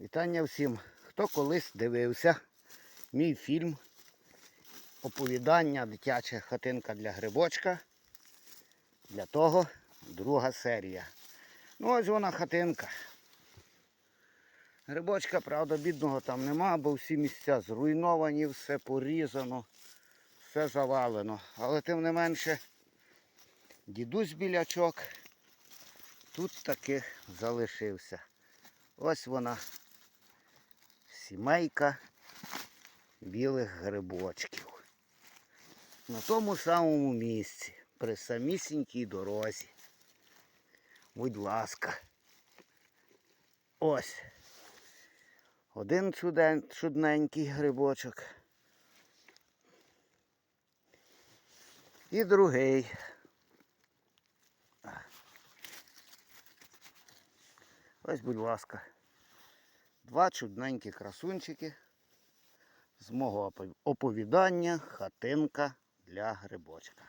Вітання всім, хто колись дивився мій фільм Оповідання дитяча хатинка для грибочка. Для того друга серія. Ну ось вона хатинка. Грибочка, правда, бідного там нема, бо всі місця зруйновані, все порізано, все завалено. Але тим не менше, дідусь білячок тут таки залишився. Ось вона сімейка білих грибочків. На тому самому місці, при самісінькій дорозі. Будь ласка. Ось. Один чуден, чудненький грибочок. І другий. Ось, будь ласка. Два чудненькі красунчики з мого оповідання хатинка для грибочка.